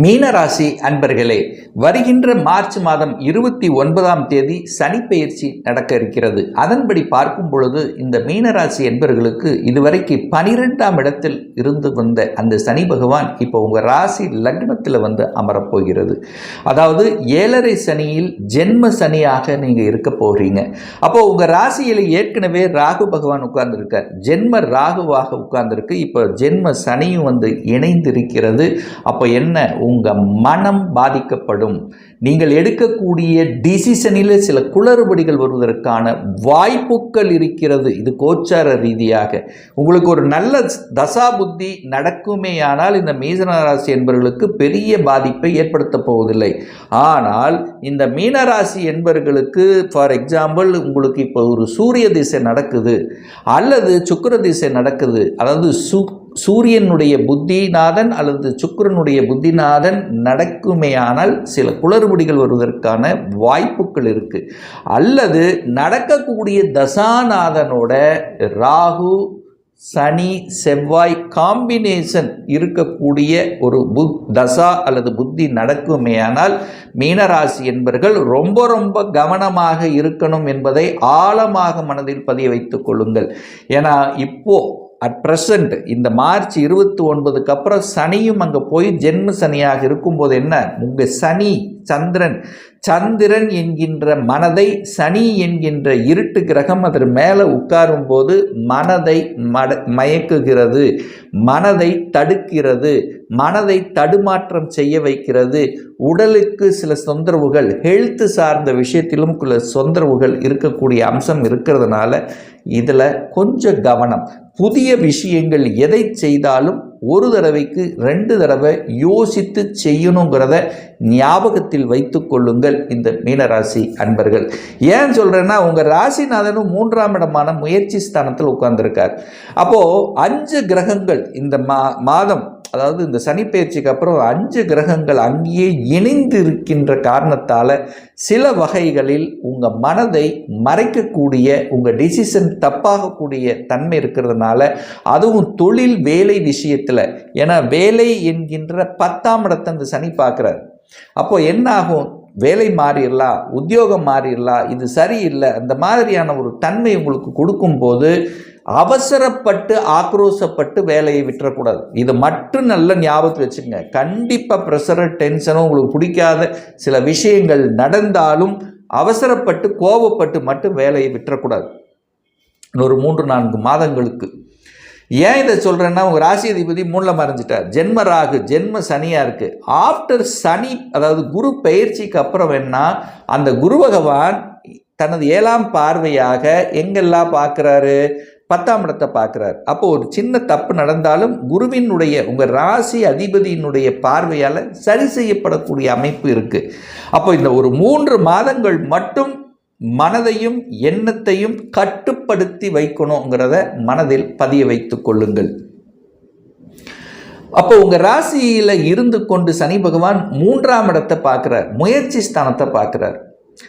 மீனராசி அன்பர்களே வருகின்ற மார்ச் மாதம் இருபத்தி ஒன்பதாம் தேதி சனிப்பெயர்ச்சி நடக்க இருக்கிறது. அதன்படி பார்க்கும் பொழுது இந்த மீனராசி என்பர்களுக்கு இதுவரைக்கு பனிரெண்டாம் இடத்தில் இருந்து வந்த அந்த சனி பகவான் இப்போ உங்கள் ராசி லக்னத்தில் வந்து அமரப்போகிறது அதாவது ஏழரை சனியில் ஜென்ம சனியாக நீங்கள் இருக்க போகிறீங்க அப்போ உங்கள் ராசியில் ஏற்கனவே ராகு பகவான் உட்கார்ந்துருக்கார். ஜென்ம ராகுவாக உட்கார்ந்துருக்கு. இப்போ ஜென்ம சனியும் வந்து இணைந்திருக்கிறது. அப்போ என்ன உங்கள் மனம் பாதிக்கப்படும். நீங்கள் எடுக்கக்கூடிய டிசிஷனில் சில குளறுபடிகள் வருவதற்கான வாய்ப்புகள் இருக்கிறது. இது கோச்சார ரீதியாக. உங்களுக்கு ஒரு நல்ல தசா புத்தி நடக்குமேயானால் இந்த மீனராசி என்பவர்களுக்கு பெரிய பாதிப்பை ஏற்படுத்த போவதில்லை. ஆனால் இந்த மீனராசி என்பவர்களுக்கு ஃபார் எக்ஸாம்பிள் உங்களுக்கு இப்போ ஒரு சூரிய திசை நடக்குது. அல்லது சுக்கர திசை நடக்குது. அதாவது சு சூரியனுடைய புத்திநாதன் அல்லது சுக்கரனுடைய புத்திநாதன் நடக்குமேயானால் சில குளறுபடிகள் வருவதற்கான வாய்ப்புகள் இருக்குது அல்லது நடக்கக்கூடிய தசாநாதனோட ராகு சனி செவ்வாய் காம்பினேஷன் இருக்கக்கூடிய ஒரு புத் தசா அல்லது புத்தி நடக்குமேயானால் மீனராசி என்பர்கள் ரொம்ப ரொம்ப கவனமாக இருக்கணும் என்பதை ஆழமாக மனதில் பதிய வைத்துக் கொள்ளுங்கள். ஏன்னா இப்போது அட் ப்ரெசண்ட் இந்த மார்ச் இருபத்தி ஒன்பதுக்கு அப்புறம் சனியும் அங்கே போய் ஜென்ம சனியாக இருக்கும்போது என்ன? உங்கள் சனி சந்திரன் சந்திரன் என்கின்ற மனதை சனி என்கின்ற இருட்டு கிரகம் அதன் மேலே உட்காரும்போது மனதை மட மயக்குகிறது மனதை தடுக்கிறது மனதை தடுமாற்றம் செய்ய வைக்கிறது. உடலுக்கு சில தொந்தரவுகள் ஹெல்த்து சார்ந்த விஷயத்திலும் சில தொந்தரவுகள் இருக்கக்கூடிய அம்சம் இருக்கிறதுனால இதில் கொஞ்சம் கவனம். புதிய விஷயங்கள் எதை செய்தாலும் ஒரு தடவைக்கு ரெண்டு தடவை யோசித்து செய்யணுங்கிறத ஞாபகத்தில் வைத்து கொள்ளுங்கள் இந்த மீனராசி அன்பர்கள். ஏன் சொல்கிறேன்னா உங்கள் ராசிநாதனும் மூன்றாம் இடமான முயற்சி ஸ்தானத்தில் உட்கார்ந்துருக்கார். அப்போது அஞ்சு கிரகங்கள் இந்த மா மாதம் அதாவது இந்த சனிப்பெயர்ச்சிக்கு அப்புறம் அஞ்சு கிரகங்கள் அங்கேயே இணைந்து இருக்கின்ற காரணத்தால் சில வகைகளில் உங்கள் மனதை மறைக்கக்கூடிய உங்கள் டிசிஷன் தப்பாகக்கூடிய தன்மை இருக்கிறதுனால அதுவும் தொழில் வேலை விஷயத்தில். ஏன்னா வேலை என்கின்ற பத்தாம் இடத்தை அந்த சனி பார்க்குறார். அப்போ என்ன ஆகும் வேலை மாறிடலாம் உத்தியோகம் மாறிடலாம் இது சரியில்லை அந்த மாதிரியான ஒரு தன்மை உங்களுக்கு கொடுக்கும்போது அவசரப்பட்டு ஆக்ரோசப்பட்டு வேலையை விட்டுறக்கூடாது. இது மட்டும் நல்ல ஞாபகத்தில் வச்சுக்கோங்க. கண்டிப்பாக ப்ரெஷரோ டென்ஷனும் உங்களுக்கு பிடிக்காத சில விஷயங்கள் நடந்தாலும் அவசரப்பட்டு கோபப்பட்டு மட்டும் வேலையை விட்டுறக்கூடாது. ஒரு மூன்று நான்கு மாதங்களுக்கு ஏன் இதை சொல்கிறேன்னா உங்கள் ராசி அதிபதி மூணில் மறைஞ்சிட்டார். ஜென்ம ராகு ஜென்ம சனியாக இருக்குது ஆஃப்டர் சனி அதாவது குரு பயிற்சிக்கு அப்புறம் என்ன அந்த குரு பகவான் தனது ஏழாம் பார்வையாக எங்கெல்லாம் பார்க்குறாரு? பத்தாம் இடத்தை பார்க்குறாரு. அப்போ ஒரு சின்ன தப்பு நடந்தாலும் குருவினுடைய உங்கள் ராசி அதிபதியினுடைய பார்வையால் சரி செய்யப்படக்கூடிய அமைப்பு இருக்குது அப்போ இந்த ஒரு மூன்று மாதங்கள் மட்டும் மனதையும் எண்ணத்தையும் கட்டுப்படுத்தி வைக்கணுங்கிறத மனதில் பதிய வைத்து கொள்ளுங்கள். அப்போ உங்கள் ராசியில் இருந்து கொண்டு சனி பகவான் மூன்றாம் இடத்தை பார்க்குறார் முயற்சி ஸ்தானத்தை பார்க்குறார்.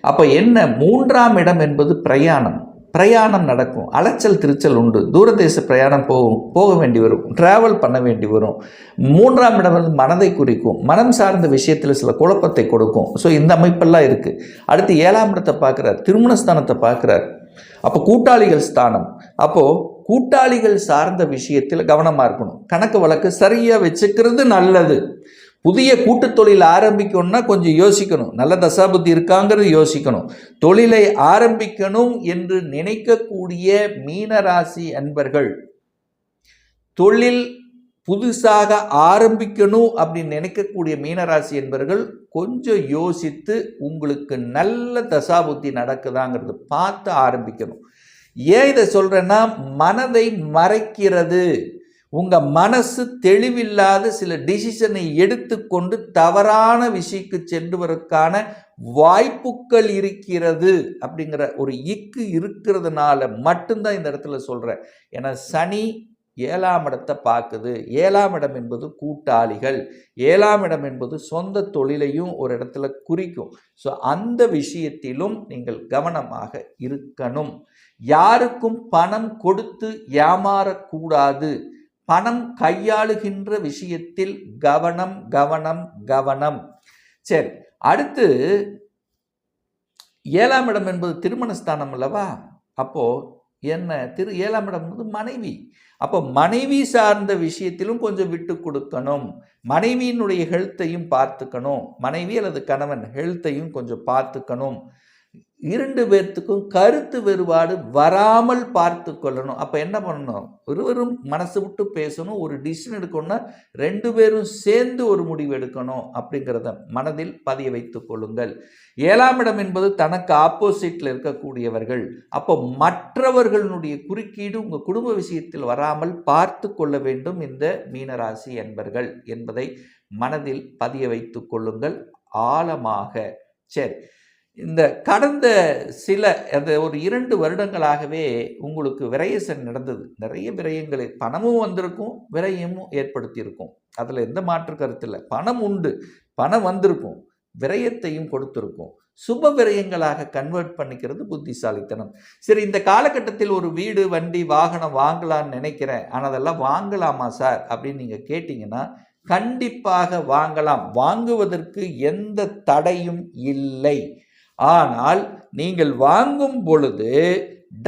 அப்போ என்ன? மூன்றாம் இடம் என்பது பிரயாணம். பிரயாணம் நடக்கும். அலைச்சல் திருச்சல் உண்டு. தூரதேச பிரயாணம் போகும் போக வேண்டி வரும். ட்ராவல் பண்ண வேண்டி வரும். மூன்றாம் இடம் வந்து மனதை குறிக்கும். மனம் சார்ந்த விஷயத்தில் சில குழப்பத்தை கொடுக்கும். ஸோ இந்த அமைப்பெல்லாம் இருக்குது அடுத்து ஏழாம் இடத்தை பார்க்குறார். திருமண ஸ்தானத்தை பார்க்குறார். அப்போ கூட்டாளிகள் ஸ்தானம். அப்போது கூட்டாளிகள் சார்ந்த விஷயத்தில் கவனமாக இருக்கணும். கணக்கு வழக்கு சரியாக வச்சுக்கிறது நல்லது. புதிய கூட்டு தொழில் ஆரம்பிக்கணும்னா கொஞ்சம் யோசிக்கணும். நல்ல தசாபுத்தி இருக்காங்கிறது யோசிக்கணும். தொழிலை ஆரம்பிக்கணும் என்று நினைக்கக்கூடிய மீனராசி அன்பர்கள் தொழில் புதுசாக ஆரம்பிக்கணும் அப்படின்னு நினைக்கக்கூடிய மீனராசி என்பர்கள் கொஞ்சம் யோசித்து உங்களுக்கு நல்ல தசாபுத்தி நடக்குதாங்கிறது பார்த்து ஆரம்பிக்கணும். ஏன் இதை சொல்கிறேன்னா மனதை மறைக்கிறது. உங்கள் மனசு தெளிவில்லாத சில டிசிஷனை எடுத்துக்கொண்டு தவறான விஷயக்கு சென்றுவதற்கான வாய்ப்புகள் இருக்கிறது அப்படிங்கிற ஒரு இக்கு இருக்கிறதுனால மட்டும்தான் இந்த இடத்துல சொல்கிறேன் ஏன்னா சனி ஏழாம் இடத்தை பார்க்குது. ஏழாம் இடம் என்பது கூட்டாளிகள். ஏழாம் இடம் என்பது சொந்த தொழிலையும் ஒரு இடத்துல குறிக்கும். ஸோ அந்த விஷயத்திலும் நீங்கள் கவனமாக இருக்கணும். யாருக்கும் பணம் கொடுத்து ஏமாறக்கூடாது. பணம் கையாளுகின்ற விஷயத்தில் கவனம் கவனம் கவனம். சரி அடுத்து ஏழாம் இடம் என்பது திருமணஸ்தானம் அல்லவா? அப்போ என்ன? திரு ஏழாம் இடம் வந்து மனைவி. அப்போ மனைவி சார்ந்த விஷயத்திலும் கொஞ்சம் விட்டு கொடுக்கணும். மனைவியினுடைய ஹெல்த்தையும் பார்த்துக்கணும். மனைவி அல்லது கணவன் ஹெல்த்தையும் கொஞ்சம் பார்த்துக்கணும். இரண்டு பேர்த்துக்கும் கருத்து வேறுபாடு வராமல் பார்த்து கொள்ளணும். அப்போ என்ன பண்ணணும்? ஒருவரும் மனசு விட்டு பேசணும் ஒரு டிசிஷன் எடுக்கணும்னா ரெண்டு பேரும் சேர்ந்து ஒரு முடிவு எடுக்கணும் அப்படிங்கிறத மனதில் பதிய வைத்து கொள்ளுங்கள். ஏழாம் இடம் என்பது தனக்கு ஆப்போசிட்டில் இருக்கக்கூடியவர்கள். அப்போ மற்றவர்களுடைய குறுக்கீடு உங்கள் குடும்ப விஷயத்தில் வராமல் பார்த்து கொள்ள வேண்டும் இந்த மீனராசி என்பர்கள் என்பதை மனதில் பதிய வைத்து கொள்ளுங்கள். ஆழமாக. சரி. இந்த கடந்த சில அந்த ஒரு இரண்டு வருடங்களாகவே உங்களுக்கு விரயசன் நடந்தது. நிறைய விரயங்களை பணமும் வந்திருக்கும் விரயமும் ஏற்படுத்தியிருக்கும். அதில் எந்த மாற்று கருத்து இல்லை. பணம் உண்டு. பணம் வந்திருக்கும். விரயத்தையும் கொடுத்துருக்கும். சுப விரயங்களாக கன்வெர்ட் பண்ணிக்கிறது புத்திசாலித்தனம். சரி இந்த காலகட்டத்தில் ஒரு வீடு வண்டி வாகனம் வாங்கலாம்னு நினைக்கிறேன். ஆனால் அதெல்லாம் வாங்கலாமா சார்? அப்படின்னு நீங்கள் கேட்டிங்கன்னா கண்டிப்பாக வாங்கலாம். வாங்குவதற்கு எந்த தடையும் இல்லை. ஆனால் நீங்கள் வாங்கும் பொழுது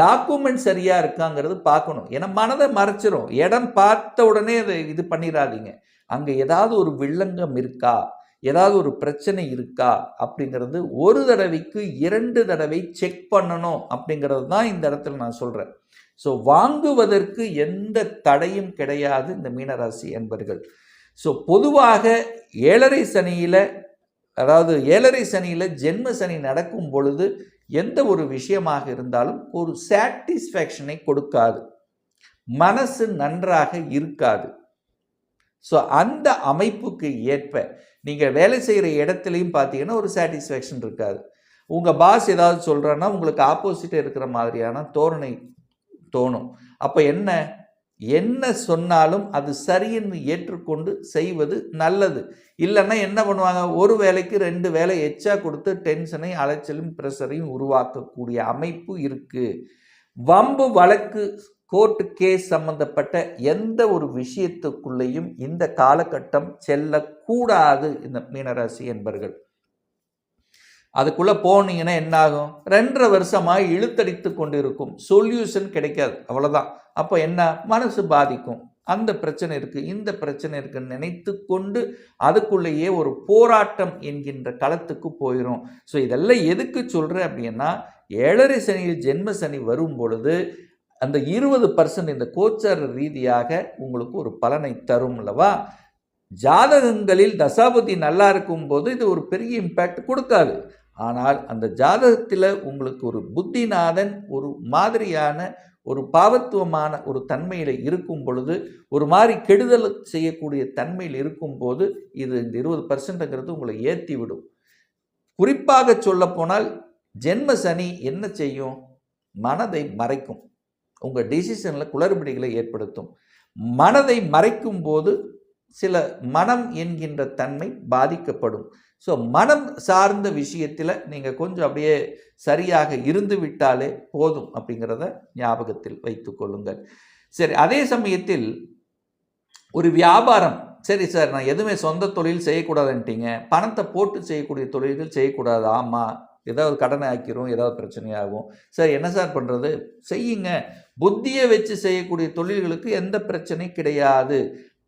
டாக்குமெண்ட் சரியாக இருக்காங்கிறது பார்க்கணும். ஏன்னா மனதை மறைச்சிரும். இடம் பார்த்த உடனே அதை இது பண்ணிடாதீங்க அங்கே ஏதாவது ஒரு வில்லங்கம் இருக்கா? ஏதாவது ஒரு பிரச்சனை இருக்கா? அப்படிங்கிறது ஒரு தடவைக்கு இரண்டு தடவை செக் பண்ணணும் அப்படிங்கிறது தான் இந்த இடத்துல நான் சொல்கிறேன் ஸோ வாங்குவதற்கு எந்த தடையும் கிடையாது இந்த மீனராசி என்பர்கள் ஸோ பொதுவாக ஏழரை சனியில் அதாவது ஏழரை சனியில் ஜென்ம சனி நடக்கும் பொழுது எந்த ஒரு விஷயமாக இருந்தாலும் ஒரு சாட்டிஸ்ஃபேக்ஷனை கொடுக்காது. மனசு நன்றாக இருக்காது. ஸோ அந்த அமைப்புக்கு ஏற்ப நீங்கள் வேலை செய்கிற இடத்துலையும் பார்த்தீங்கன்னா ஒரு சாட்டிஸ்ஃபேக்ஷன் இருக்காது. உங்கள் பாஸ் ஏதாவது சொல்கிறான்னா உங்களுக்கு ஆப்போசிட்டாக இருக்கிற மாதிரியான தோரணை தோணும். அப்போ என்ன? என்ன சொன்னாலும் அது சரின்னு ஏற்றுக்கொண்டு செய்வது நல்லது. இல்லைன்னா என்ன பண்ணுவாங்க? ஒரு வேலைக்கு ரெண்டு வேலை எச்சா கொடுத்து டென்ஷனை அலைச்சலும் ப்ரெஷரையும் உருவாக்கக்கூடிய அமைப்பு இருக்குது வம்பு வழக்கு கோர்ட்டு கேஸ் சம்பந்தப்பட்ட எந்த ஒரு விஷயத்துக்குள்ளேயும் இந்த காலகட்டம் செல்லக்கூடாது இந்த மீனராசி என்பர்கள். அதுக்குள்ளே போனீங்கன்னா என்னாகும்? ரெண்டரை வருஷமாக இழுத்தடித்து கொண்டிருக்கும். சொல்யூஷன் கிடைக்காது. அவ்வளோதான் அப்போ என்ன? மனசு பாதிக்கும். அந்த பிரச்சனை இருக்குது இந்த பிரச்சனை இருக்குன்னு நினைத்து கொண்டு அதுக்குள்ளேயே ஒரு போராட்டம் என்கின்ற களத்துக்கு போயிடும் ஸோ இதெல்லாம் எதுக்கு சொல்கிறேன் அப்படின்னா ஏழரை சனியில் ஜென்ம சனி வரும் பொழுது அந்த இருபது பர்சன்ட் இந்த கோச்சார ரீதியாக உங்களுக்கு ஒரு பலனை தரும் அல்லவா? ஜாதகங்களில் தசாபதி நல்லா இருக்கும்போது இது ஒரு பெரிய இம்பேக்ட் கொடுக்காது. ஆனால் அந்த ஜாதகத்தில் உங்களுக்கு ஒரு புத்திநாதன் ஒரு மாதிரியான ஒரு பாவத்துவமான ஒரு தன்மையில் இருக்கும் பொழுது ஒரு மாதிரி கெடுதல் செய்யக்கூடிய தன்மையில் இருக்கும்போது இது இந்த இருபது பர்சன்ட்டுங்கிறது உங்களை ஏற்றி விடும். குறிப்பாக சொல்லப்போனால் ஜென்ம சனி என்ன செய்யும்? மனதை மறைக்கும். உங்கள் டிசிஷனில் குளறுபடிகளை ஏற்படுத்தும். மனதை மறைக்கும் போது சில மனம் என்கின்ற தன்மை பாதிக்கப்படும். ஸோ மனம் சார்ந்த விஷயத்தில் நீங்கள் கொஞ்சம் அப்படியே சரியாக இருந்து விட்டாலே போதும் அப்படிங்கிறத ஞாபகத்தில் வைத்து கொள்ளுங்கள். சரி அதே சமயத்தில் ஒரு வியாபாரம் சரி சார் நான் எதுவுமே சொந்த தொழில் செய்யக்கூடாதுன்ட்டீங்க. பணத்தை போட்டு செய்யக்கூடிய தொழில்கள் செய்யக்கூடாது. ஆமாம் ஏதாவது கடனை ஆக்கிரும் ஏதாவது பிரச்சனையாகும். சார் என்ன சார் பண்ணுறது செய்யுங்க. புத்தியை வச்சு செய்யக்கூடிய தொழில்களுக்கு எந்த பிரச்சனையும் கிடையாது.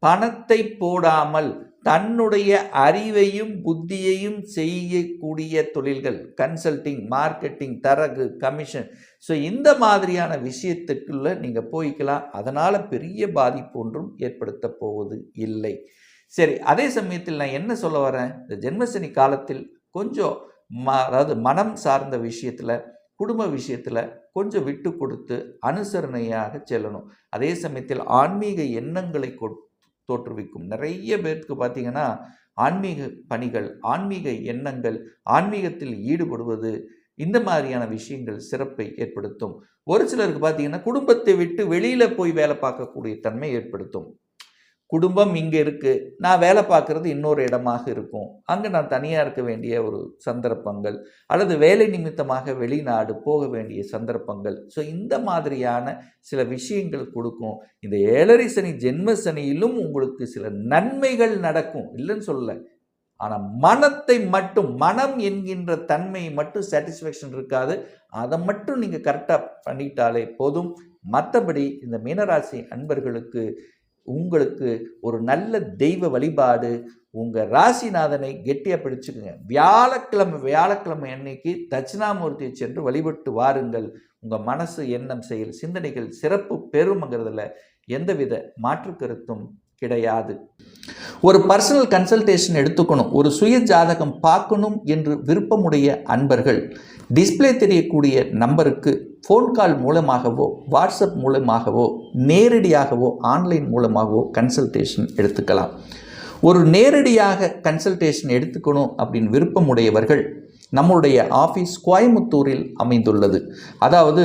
பணத்தை போடாமல் தன்னுடைய அறிவையும் புத்தியையும் செய்யக்கூடிய தொழில்கள் கன்சல்டிங் மார்க்கெட்டிங் தரகு கமிஷன் ஸோ இந்த மாதிரியான விஷயத்துக்குள்ளே நீங்கள் போய்க்கலாம். அதனால் பெரிய பாதிப்பு ஒன்றும் ஏற்படுத்த போவது இல்லை. சரி அதே சமயத்தில் நான் என்ன சொல்ல வரேன்? இந்த ஜென்மசனி காலத்தில் கொஞ்சம் ம அதாவது மனம் சார்ந்த விஷயத்தில் குடும்ப விஷயத்தில் கொஞ்சம் விட்டு கொடுத்து அனுசரணையாக செல்லணும். அதே சமயத்தில் ஆன்மீக எண்ணங்களை தோற்றுவிக்கும். நிறைய பேருக்கு பார்த்தீங்கன்னா ஆன்மீக பணிகள் ஆன்மீக எண்ணங்கள் ஆன்மீகத்தில் ஈடுபடுவது இந்த மாதிரியான விஷயங்கள் சிறப்பை ஏற்படுத்தும். ஒரு சிலருக்கு பார்த்தீங்கன்னா குடும்பத்தை விட்டு வெளியில் போய் வேலை பார்க்கக்கூடிய தன்மை ஏற்படுத்தும். குடும்பம் இங்கே இருக்குது நான் வேலை பார்க்குறது இன்னொரு இடமாக இருக்கும். அங்கே நான் தனியாக இருக்க வேண்டிய ஒரு சந்தர்ப்பங்கள் அல்லது வேலை நிமித்தமாக வெளிநாடு போக வேண்டிய சந்தர்ப்பங்கள். ஸோ இந்த மாதிரியான சில விஷயங்கள் கொடுக்கும். இந்த ஏழரை சனி ஜென்ம சனியிலும் உங்களுக்கு சில நன்மைகள் நடக்கும். இல்லைன்னு சொல்லலை. ஆனால் மனத்தை மட்டும் மனம் என்கின்ற தன்மை மட்டும் சாட்டிஸ்ஃபேக்ஷன் இருக்காது. அதை மட்டும் நீங்கள் கரெக்டாக பண்ணிட்டாலே போதும். மற்றபடி இந்த மீனராசி அன்பர்களுக்கு உங்களுக்கு ஒரு நல்ல தெய்வ வழிபாடு உங்கள் ராசிநாதனை கெட்டியாக பிடிச்சுக்குங்க. வியாழக்கிழமை வியாழக்கிழமை அன்னைக்கு தட்சிணாமூர்த்தியை சென்று வழிபட்டு வாருங்கள். உங்கள் மனசு எண்ணம் செயல் சிந்தனைகள் சிறப்பு பெறும்ங்கிறதுல எந்தவித மாற்று கருத்தும் கிடையாது. ஒரு பர்சனல் கன்சல்டேஷன் எடுத்துக்கணும். ஒரு சுய ஜாதகம் பார்க்கணும் என்று விருப்பமுடைய அன்பர்கள் டிஸ்ப்ளே தெரியக்கூடிய நம்பருக்கு ஃபோன் கால் மூலமாகவோ வாட்ஸ்அப் மூலமாகவோ நேரடியாகவோ ஆன்லைன் மூலமாகவோ கன்சல்டேஷன் எடுத்துக்கலாம். ஒரு நேரடியாக கன்சல்டேஷன் எடுத்துக்கணும் அப்படின்னு விருப்பமுடையவர்கள் நம்முடைய ஆஃபீஸ் கோயம்புத்தூரில் அமைந்துள்ளது. அதாவது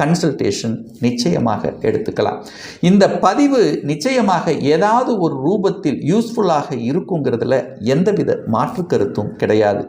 கன்சல்டேஷன் நிச்சயமாக எடுத்துக்கலாம். இந்த பதிவு நிச்சயமாக ஏதாவது ஒரு ரூபத்தில் யூஸ்ஃபுல்லாக இருக்குங்கிறதுல எந்தவித மாற்று கருத்தும் கிடையாது.